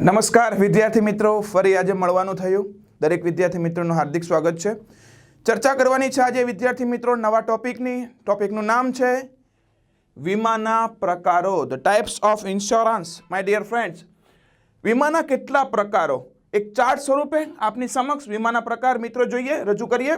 નમસ્કાર, વિદ્યાર્થી મિત્રો. ફરી આજે મળવાનું થયું. દરેક વિદ્યાર્થી મિત્રોનું હાર્દિક સ્વાગત છે. ચર્ચા કરવાની છે આજે વિદ્યાર્થી મિત્રો નવા ટોપિકની. ટોપિકનું નામ છે વીમાના પ્રકારો. The types of insurance my dear friends વીમાના કેટલા પ્રકારો? એક ચાર્ટ સ્વરૂપે આપની સમક્ષ વીમાના પ્રકાર મિત્રો જોઈએ, રજૂ કરીએ.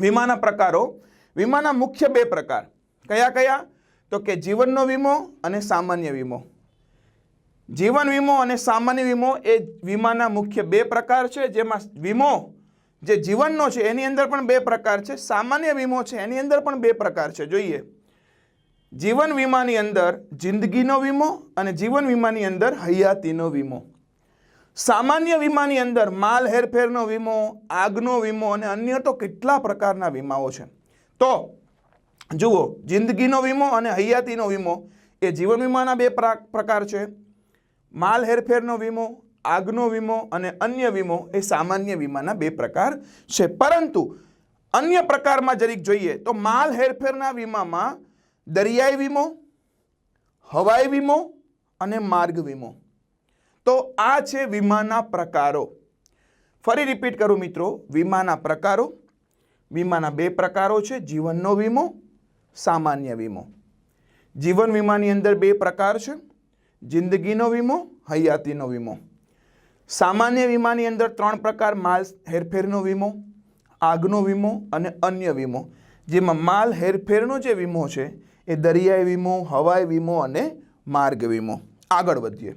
વીમાના પ્રકારો. વીમાના મુખ્ય બે પ્રકાર. કયા કયા? તો કે જીવનનો વીમો અને સામાન્ય વીમો. જીવન વીમો અને સામાન્ય વીમો એ વીમાના મુખ્ય બે પ્રકાર છે. જેમાં વીમો જે જીવનનો છે, એની અંદર પણ બે પ્રકાર છે. સામાન્ય વીમો છે, એની અંદર પણ બે પ્રકાર છે. જોઈએ. જીવન વીમાની અંદર જિંદગીનો વીમો અને જીવન વીમાની અંદર હયાતીનો વીમો. સામાન્ય વીમાની અંદર માલ હેરફેરનો વીમો, આગનો વીમો અને અન્ય તો કેટલા પ્રકારના વીમાઓ છે. તો, જુઓ, જિંદગીનો વીમો અને હયાતીનો વીમો એ જીવન વીમાના બે પ્રા- પ્રકાર છે. માલ હેરફેરનો વીમો, આગનો વીમો અને અન્ય વીમો એ સામાન્ય વીમાના બે પ્રકાર છે. પરંતુ અન્ય પ્રકારમાં જરીક જોઈએ તો માલ હેરફેરના વીમામાં દરિયાઈ વીમો, હવાઈ વીમો અને માર્ગ વીમો. તો આ છે વીમાના પ્રકારો. ફરી રિપીટ કરું મિત્રો, વીમાના પ્રકારો. વીમાના બે પ્રકારો છે, જીવનનો વીમો, સામાન્ય વીમો. જીવન વીમાની અંદર બે પ્રકાર છે. જિંદગીનો વીમો, હયાતીનો વીમો. સામાન્ય વીમાની અંદર ત્રણ પ્રકાર માલ હેરફેરનો વીમો, આગનો વીમો અને અન્ય વીમો. જેમાં માલ હેરફેરનો જે વીમો છે, એ દરિયાઈ વીમો, હવાઈ વીમો અને માર્ગ વીમો. આગળ વધીએ.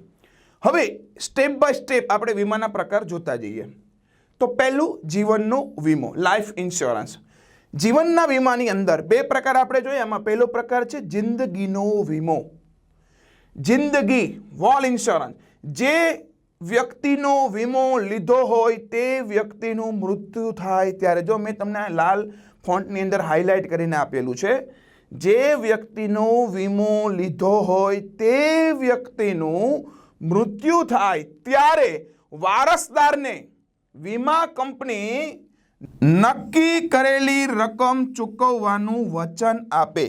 હવે સ્ટેપ બાય સ્ટેપ આપણે વીમાના પ્રકાર જોતા જઈએ. તો પહેલું જીવનનો વીમો, લાઈફ ઇન્સ્યોરન્સ. જીવનના વીમાની અંદર બે પ્રકાર આપણે જોઈએ. એમાં પહેલો પ્રકાર છે જિંદગીનો વીમો. જિંદગી, વોલ ઇન્સ્યોરન્સ. જે વ્યક્તિનો વીમો લીધો હોય તે વ્યક્તિનું મૃત્યુ થાય ત્યારે જો મેં તમને લાલ ફોન્ટની અંદર હાઇલાઇટ કરીને આપેલું છે, જે વ્યક્તિનો વીમો લીધો હોય તે વ્યક્તિનું મૃત્યુ થાય ત્યારે વારસદારને વીમા કંપની નક્કી કરેલી રકમ ચૂકવવાનું વચન આપે.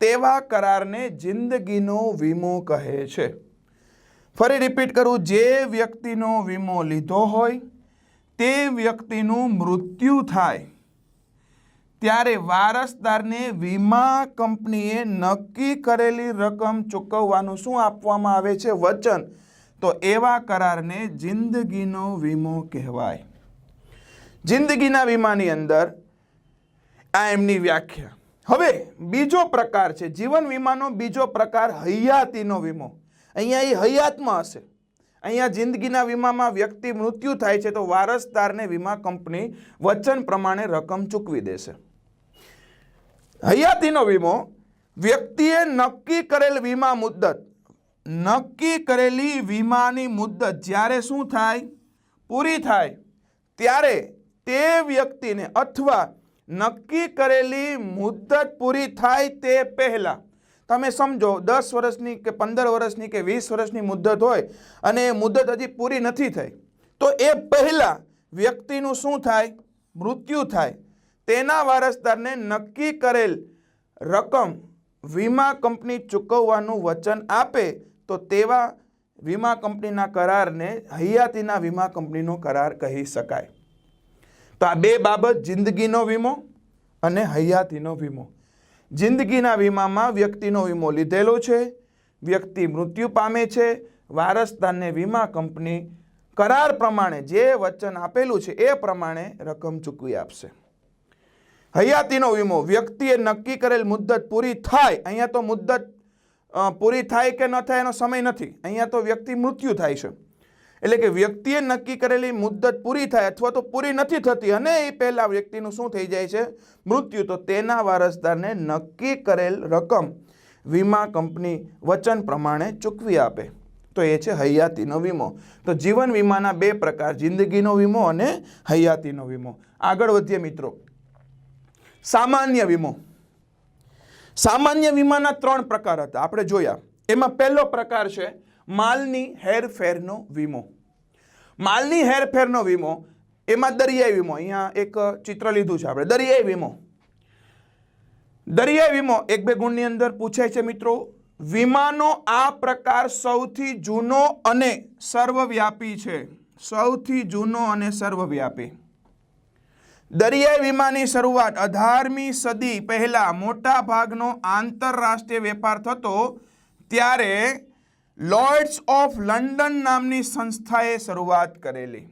તેવા કરારને જિંદગીનો વીમો કહે છે. ફરી રિપીટ કરું, જે વ્યક્તિનો વીમો લીધો હોય, તે વ્યક્તિનું મૃત્યુ થાય. ત્યારે વારસદારને વીમા કંપનીએ નક્કી કરેલી રકમ ચૂકવવાનું શું આપવામાં આવે છે? વચન. તો એવા કરારને જિંદગીનો વીમો કહેવાય. જિંદગીના વીમાની અંદર આ એમની વ્યાખ્યા. હવે બીજો પ્રકાર છે, જીવન વીમાનો બીજો પ્રકાર હયાતીનો વીમો. અહીંયા એ હયાતમાં હશે. અહીંયા જિંદગીના વીમામાં વ્યક્તિ મૃત્યુ થાય છે તો વારસદારને વીમા કંપની વચન પ્રમાણે રકમ ચૂકવી દેશે. હયાતીનો વીમો વ્યક્તિએ નક્કી કરેલ વીમા મુદ્દત, નક્કી કરેલી વીમાની મુદ્દત જ્યારે શું થાય? પૂરી થાય. ત્યારે તે વ્યક્તિને અથવા નક્કી કરેલી મુદ્દત પૂરી થાય તે પહેલાં. તમે સમજો, દસ વર્ષની કે પંદર વર્ષની કે વીસ વર્ષની મુદ્દત હોય અને એ મુદ્દત હજી પૂરી નથી થઈ. તો એ પહેલાં વ્યક્તિનું શું થાય? મૃત્યુ થાય. તેના વારસદારને નક્કી કરેલ રકમ વીમા કંપની ચૂકવવાનું વચન આપે તો તેવા વીમા કંપનીના કરારને હયાતીના વીમા કંપનીનો કરાર કહી શકાય. તો આ બે બાબત જિંદગીનો વીમો અને હયાતીનો વીમો. જિંદગીના વીમામાં વ્યક્તિનો વીમો લીધેલો છે, વ્યક્તિ મૃત્યુ પામે છે, વારસદારને વીમા કંપની કરાર પ્રમાણે જે વચન આપેલું છે એ પ્રમાણે રકમ ચૂકવી આપશે. હયાતીનો વીમો, વ્યક્તિએ નક્કી કરેલ મુદ્દત પૂરી થાય, અહીંયા તો મુદ્દત પૂરી થાય કે ન થાય એનો સમય નથી. અહીંયા તો વ્યક્તિ મૃત્યુ થાય છે. એટલે કે વ્યક્તિએ નક્કી કરેલી મુદ્દત પૂરી થાય અથવા તો પૂરી નથી થતી અને એ પહેલાં વ્યક્તિનું શું થઈ જાય છે? મૃત્યુ. તો તેના વારસદારને નક્કી કરેલ રકમ વીમા કંપની વચન પ્રમાણે ચૂકવી આપે. તો એ છે હયાતીનો વીમો. તો જીવન વીમાના બે પ્રકાર, જિંદગીનો વીમો અને હયાતીનો વીમો. આગળ વધીએ મિત્રો. સામાન્ય વીમો. સામાન્ય વીમાના ત્રણ પ્રકાર હતા. આપણે જોયા. એમાં પહેલો પ્રકાર છે માલની હેરફેરનો વીમો. માલની હેરફેરનો વીમો, એમાં દરિયાઈ વીમો, અહીંયા એક ચિત્ર લીધું છે આપણે, દરિયાઈ વીમો. દરિયાઈ વીમો એક બે ગુણની અંદર પૂછાય છે મિત્રો, વીમાનો આ પ્રકાર સૌથી જૂનો અને સર્વવ્યાપી છે. સૌથી જૂનો અને સર્વવ્યાપી. દરિયાઈ વીમાની શરૂઆત અઢારમી સદી પહેલા મોટા ભાગનો આંતરરાષ્ટ્રીય વેપાર થતો, ત્યારે લોર્ડ્સ ઓફ લંડન નામની સંસ્થાએ શરૂઆત કરેલી.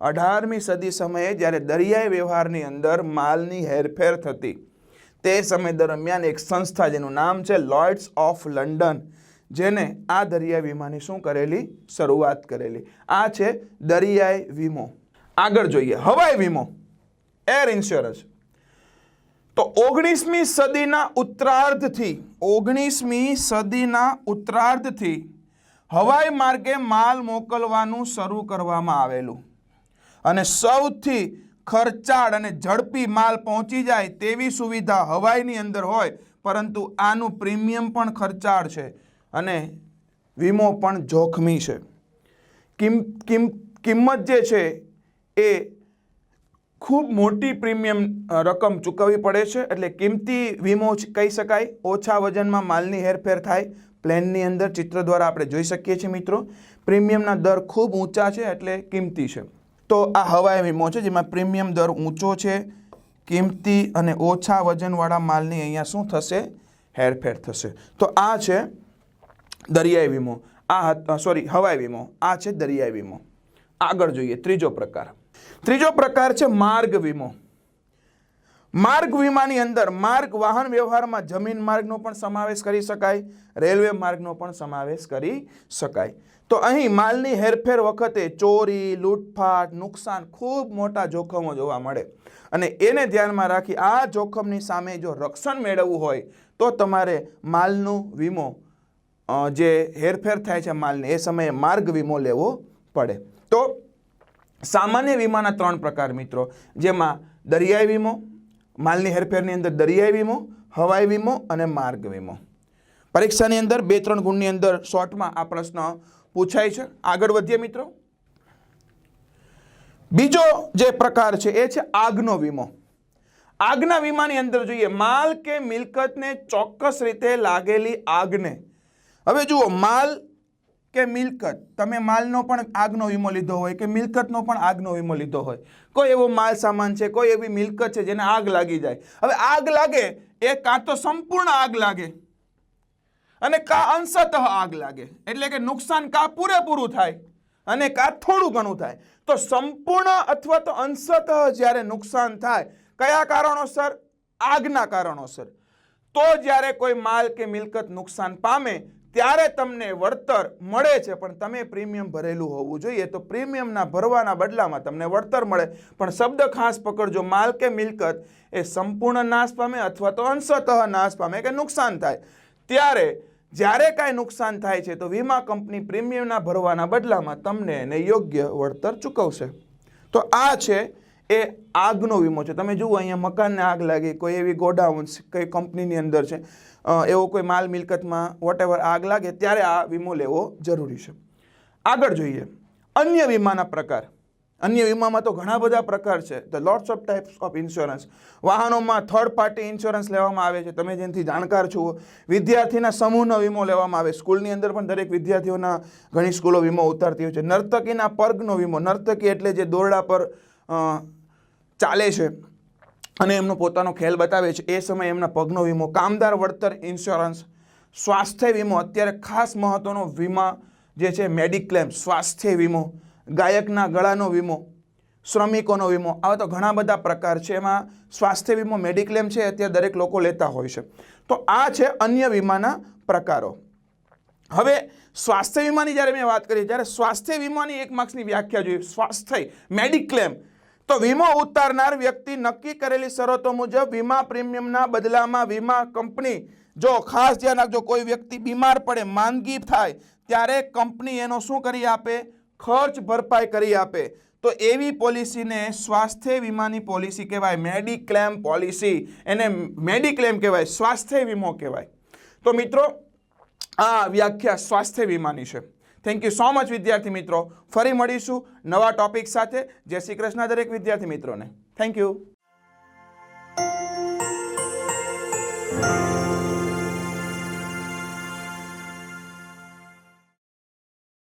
અઢારમી સદી સમયે જ્યારે દરિયાઈ વ્યવહારની અંદર માલની હેરફેર થતી, તે સમય દરમિયાન એક સંસ્થા જેનું નામ છે લોર્ડ્સ ઓફ લંડન જેને આ દરિયાઈ વીમાની શું કરેલી? શરૂઆત કરેલી. આ છે દરિયાઈ વીમો. આગળ જોઈએ. હવાઈ વીમો. એર ઇન્સ્યોરન્સ તો ઓગણીસમી સદીના ઉત્તરાર્ધથી, ઓગણીસમી સદીના ઉત્તરાર્ધથી હવાઈ માર્ગે માલ મોકલવાનું શરૂ કરવામાં આવેલું. અને સૌથી ખર્ચાળ અને ઝડપી માલ પહોંચી જાય તેવી સુવિધા હવાઈની અંદર હોય, પરંતુ આનું પ્રીમિયમ પણ ખર્ચાળ છે અને વીમો પણ જોખમી છે. કિમ કિમ, કિંમત જે છે એ ખૂબ મોટી પ્રીમિયમ રકમ ચૂકવવી પડે છે, એટલે કિંમતી વીમો કહી શકાય. ઓછા વજનમાં માલની હેરફેર થાય. પ્લેનની અંદર ચિત્ર દ્વારા આપણે જોઈ શકીએ છીએ મિત્રો. પ્રીમિયમના દર ખૂબ ઊંચા છે, એટલે કિંમતી છે. તો આ હવાઈ વીમો છે, જેમાં પ્રીમિયમ દર ઊંચો છે, કિંમતી અને ઓછા વજનવાળા માલની અહીંયા શું થશે? હેરફેર થશે. તો આ છે દરિયાઈ વીમો. આ સોરી, હવાઈ વીમો. આ છે દરિયાઈ વીમો. આગળ જોઈએ. ત્રીજો પ્રકાર. ત્રીજો પ્રકાર છે માર્ગ વીમો. માર્ગ વીમાની અંદર માર્ગ વાહન વ્યવહારમાં જમીન માર્ગનો પણ સમાવેશ કરી શકાય, રેલવે માર્ગનો પણ સમાવેશ કરી શકાય. તો અહીં માલની હેરફેર વખતે ચોરી, લૂંટફાટ, નુકસાન ખૂબ મોટા જોખમો જોવા મળે. અને એને ધ્યાનમાં રાખી આ જોખમની સામે જો રક્ષણ મેળવવું હોય, તો તમારે માલનું વીમો જે હેરફેર થાય છે માલને, એ સમયે માર્ગ વીમો લેવો પડે. તો સામાન્ય વીમાના ત્રણ પ્રકાર મિત્રો, જેમાં દરિયાઈ વીમો, માલની હેરફેરની અંદર દરિયાઈ વીમો, હવાઈ વીમો અને માર્ગ વીમો. પરીક્ષાની અંદર બે ત્રણ ગુણની અંદર શોર્ટમાં આ પ્રશ્ન પૂછાય છે. આગળ વધીએ મિત્રો. બીજો જે પ્રકાર છે એ છે આગનો વીમો. આગના વીમાની અંદર જોઈએ, માલ કે મિલકતને ચોક્કસ રીતે લાગેલી આગને. હવે જુઓ, માલ કે મિલકત? તમે માલનો પણ આગનો વીમો લીધો હોય કે મિલકતનો પણ આગનો વીમો લીધો હોય? કોઈ એવો માલ સામાન છે, કોઈ એવી મિલકત છે જેને આગ લાગી જાય? હવે આગ લાગે, એ કાં તો સંપૂર્ણ આગ લાગે અને કાં અંશતઃ આગ લાગે. એટલે કે નુકસાન કાં પૂરેપૂરું થાય અને કાં થોડું ઘણું થાય. તો સંપૂર્ણ અથવા તો અંશતઃ જ્યારે નુકસાન થાય, કયા કારણોસર? આગના કારણોસર. તો જ્યારે કોઈ માલ કે મિલકત નુકસાન પામે ત્યારે તમને વળતર મળે છે, પણ તમે પ્રીમિયમ ભરેલું હોવું જોઈએ. તો પ્રીમિયમના ભરવાના બદલામાં તમને વળતર મળે. પણ શબ્દ ખાસ પકડજો, માલ કે મિલકત એ સંપૂર્ણ નાશ પામે અથવા તો અંશતઃ નાશ પામે કે નુકસાન થાય. ત્યારે જ્યારે કાંઈ નુકસાન થાય છે, તો વીમા કંપની પ્રીમિયમના ભરવાના બદલામાં તમને એને યોગ્ય વળતર ચૂકવશે. તો આ છે એ આગનો વીમો છે. તમે જુઓ અહીંયા મકાનને આગ લાગી, કોઈ એવી ગોડાઉન્સ કઈ કંપનીની અંદર છે એવો કોઈ માલ મિલકતમાં વોટેવર આગ લાગે ત્યારે આ વીમો લેવો જરૂરી છે. આગળ જોઈએ. અન્ય વીમાના પ્રકાર. અન્ય વીમામાં તો ઘણા બધા પ્રકાર છે. The lots of types of insurance વાહનોમાં થર્ડ પાર્ટી ઇન્સ્યોરન્સ લેવામાં આવે છે. તમે જેનાથી જાણકાર છો, વિદ્યાર્થીના સમૂહનો વીમો લેવામાં આવે. સ્કૂલની અંદર પણ દરેક વિદ્યાર્થીઓના ઘણી સ્કૂલો વીમો ઉતારતી હોય છે. નર્તકીના પર્ગનો વીમો. નર્તકી એટલે જે દોરડા પર ચાલે છે અને એમનો પોતાનો ખેલ બતાવે છે. એ સમયે એમના પગનો વીમો, કામદાર વળતર ઇન્સ્યોરન્સ, સ્વાસ્થ્ય વીમો, અત્યારે ખાસ મહત્ત્વનો વીમા જે છે મેડિક્લેમ, સ્વાસ્થ્ય વીમો, ગાયકના ગળાનો વીમો, શ્રમિકોનો વીમો, આવા તો ઘણા બધા પ્રકાર છે. એમાં સ્વાસ્થ્ય વીમો, મેડિક્લેમ છે, અત્યારે દરેક લોકો લેતા હોય છે. તો આ છે અન્ય વીમાના પ્રકારો. હવે સ્વાસ્થ્ય વીમાની જ્યારે મેં વાત કરી, ત્યારે સ્વાસ્થ્ય વીમાની એક માર્ક્સની વ્યાખ્યા જોઈએ. સ્વાસ્થ્ય, મેડિક્લેમ તો વીમો ઉતારનાર વ્યક્તિ નક્કી કરેલી શરતો મુજબ વીમા પ્રીમિયમના બદલામાં વીમા કંપની જો ખાસ ધ્યાન રાખજો, કોઈ વ્યક્તિ બીમાર પડે, માંદગી થાય, ત્યારે કંપની એનો શું કરી આપે? ખર્ચ ભરપાઈ કરી આપે. તો એવી પોલિસીને સ્વાસ્થ્ય વીમાની પોલિસી કહેવાય, મેડિક્લેમ પોલિસી. એને મેડિક્લેમ કહેવાય, સ્વાસ્થ્ય વીમો કહેવાય. તો મિત્રો, આ વ્યાખ્યા સ્વાસ્થ્ય વીમાની છે. થેન્ક યુ સો મચ વિદ્યાર્થી મિત્રો. ફરી મળીશું નવા ટોપિક સાથે. જય શ્રી કૃષ્ણ, દરેક વિદ્યાર્થી મિત્રોને. Thank you